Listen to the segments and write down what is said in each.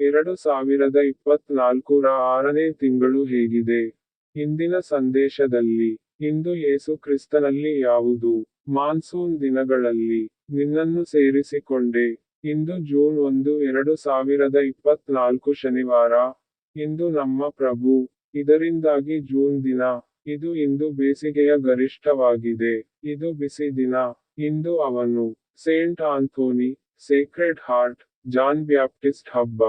ಎರಡು ಸಾವಿರದ ಇಪ್ಪತ್ನಾಲ್ಕರ ಆರನೇ ತಿಂಗಳು ಹೇಗಿದೆ. ಇಂದಿನ ಸಂದೇಶದಲ್ಲಿ, ಇಂದು ಯೇಸು ಕ್ರಿಸ್ತನಲ್ಲಿ ಯಾವುದು? ಮಾನ್ಸೂನ್ ದಿನಗಳಲ್ಲಿ ನಿನ್ನನ್ನು ಸೇರಿಸಿಕೊಂಡೆ. ಇಂದು ಜೂನ್ ಒಂದು ಎರಡು ಸಾವಿರದ ಇಪ್ಪತ್ನಾಲ್ಕು ಶನಿವಾರ. ಇಂದು ನಮ್ಮ ಪ್ರಭು, ಇದರಿಂದಾಗಿ ಜೂನ್ ದಿನ, ಇದು ಇಂದು ಬೇಸಿಗೆಯ ಗರಿಷ್ಠವಾಗಿದೆ. ಇದು ಬಿಸಿ ದಿನ. ಇಂದು ಅವನು, Saint Anthony, Sacred Heart, John Baptist ಹಬ್ಬ.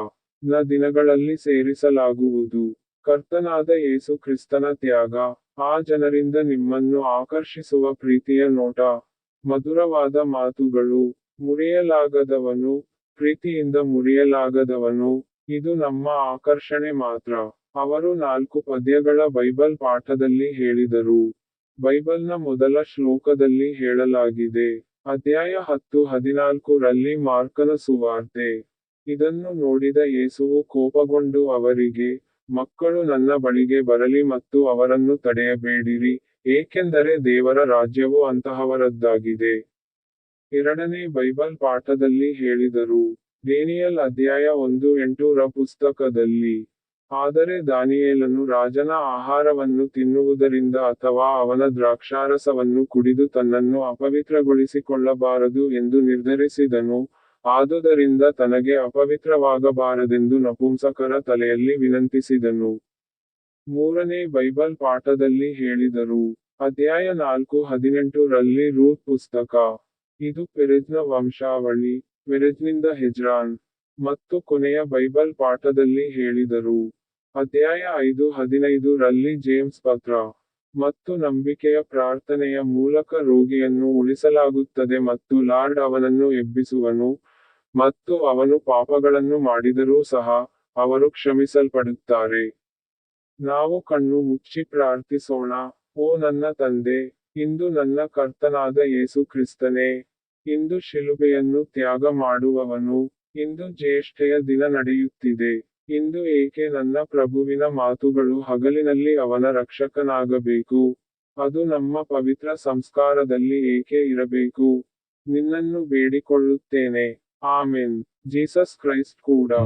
ನ ದಿನಗಳಲ್ಲಿ ಸೇರಿಸಲಾಗುವುದು. ಕರ್ತನಾದ ಯೇಸು ಕ್ರಿಸ್ತನ ತ್ಯಾಗ. ಆ ಜನರಿಂದ ನಿಮ್ಮನ್ನು ಆಕರ್ಷಿಸುವ ಪ್ರೀತಿಯ ನೋಟ. ಮಧುರವಾದ ಮಾತುಗಳು. ಮುರಿಯಲಾಗದವನು, ಪ್ರೀತಿಯಿಂದ ಮುರಿಯಲಾಗದವನು. ಇದು ನಮ್ಮ ಆಕರ್ಷಣೆ ಮಾತ್ರ. ಅವರು ನಾಲ್ಕು ಪದ್ಯಗಳ ಬೈಬಲ್ ಪಾಠದಲ್ಲಿ ಹೇಳಿದರು. ಬೈಬಲ್ನ ಮೊದಲ ಶ್ಲೋಕದಲ್ಲಿ ಹೇಳಲಾಗಿದೆ. ಅಧ್ಯಾಯ ಹತ್ತು ಹದಿನಾಲ್ಕು ರಲ್ಲಿ ಮಾರ್ಕನ ಸುವಾರ್ತೆ. ಇದನ್ನು ನೋಡಿದ ಯೇಸುವು ಕೋಪಗೊಂಡು ಅವರಿಗೆ, ಮಕ್ಕಳು ನನ್ನ ಬಳಿಗೆ ಬರಲಿ ಮತ್ತು ಅವರನ್ನು ತಡೆಯಬೇಡಿರಿ, ಏಕೆಂದರೆ ದೇವರ ರಾಜ್ಯವು ಅಂತಹವರದ್ದಾಗಿದೆ. ಎರಡನೇ ಬೈಬಲ್ ಪಾಠದಲ್ಲಿ ಹೇಳಿದರು, ಡೇನಿಯಲ್ ಅಧ್ಯಾಯ ಒಂದು ಎಂಟೂರ ಪುಸ್ತಕದಲ್ಲಿ, ಆದರೆ ದಾನಿಯೇಲನು ರಾಜನ ಆಹಾರವನ್ನು ತಿನ್ನುವುದರಿಂದ ಅಥವಾ ಅವನ ದ್ರಾಕ್ಷಾರಸವನ್ನು ಕುಡಿದು ತನ್ನನ್ನು ಅಪವಿತ್ರಗೊಳಿಸಿಕೊಳ್ಳಬಾರದು ಎಂದು ನಿರ್ಧರಿಸಿದನು ಆದುದರಿಂದ ತನಗೆ ಅಪವಿತ್ರವಾಗಬಾರದೆಂದು ನಪುಂಸಕರ ತಲೆಯಲ್ಲಿ ವಿನಂತಿಸಿದನು. ಮೂರನೇ ಬೈಬಲ್ ಪಾಠದಲ್ಲಿ ಹೇಳಿದರು. ಅಧ್ಯಾಯ ನಾಲ್ಕು ಹದಿನೆಂಟು ರಲ್ಲಿ ರೂತ್ ಪುಸ್ತಕ. ಇದು ಪೆರೆಜ್ನ ವಂಶಾವಳಿ, ಪೆರೆಜ್ನಿಂದ ಹೆಜ್ರಾನ್. ಮತ್ತು ಕೊನೆಯ ಬೈಬಲ್ ಪಾಠದಲ್ಲಿ ಹೇಳಿದರು. ಅಧ್ಯಾಯ ಐದು ಹದಿನೈದು ರಲ್ಲಿ ಜೇಮ್ಸ್ ಪತ್ರ. ಮತ್ತು ನಂಬಿಕೆಯ ಪ್ರಾರ್ಥನೆಯ ಮೂಲಕ ರೋಗಿಯನ್ನು ಉಳಿಸಲಾಗುತ್ತದೆ ಮತ್ತು ಲಾರ್ಡ್ ಅವನನ್ನು ಎಬ್ಬಿಸುವನು. ಮತ್ತು ಅವನು ಪಾಪಗಳನ್ನು ಮಾಡಿದರೂ ಸಹ ಅವರು ಕ್ಷಮಿಸಲ್ಪಡುತ್ತಾರೆ. ನಾವು ಕಣ್ಣು ಮುಚ್ಚಿ ಪ್ರಾರ್ಥಿಸೋಣ, ಓ ನನ್ನ ತಂದೆ, ಇಂದು ನನ್ನ ಕರ್ತನಾದ ಯೇಸು ಕ್ರಿಸ್ತನೇ, ಇಂದು ಶಿಲುಬೆಯನ್ನು ತ್ಯಾಗ ಮಾಡುವವನು, ಇಂದು ಜ್ಯೇಷ್ಠೆಯ ದಿನ ನಡೆಯುತ್ತಿದೆ, ಇಂದು ಏಕೆ ನನ್ನ ಪ್ರಭುವಿನ ಮಾತುಗಳು ಹಗಲಿನಲ್ಲಿ ಅವನ ರಕ್ಷಕನಾಗಬೇಕು, ಅದು ನಮ್ಮ ಪವಿತ್ರ ಸಂಸ್ಕಾರದಲ್ಲಿ ಏಕೆ ಇರಬೇಕು, ನಿನ್ನನ್ನು ಬೇಡಿಕೊಳ್ಳುತ್ತೇನೆ. ఆమెన్ జీసస్ క్రైస్ట్ కూడా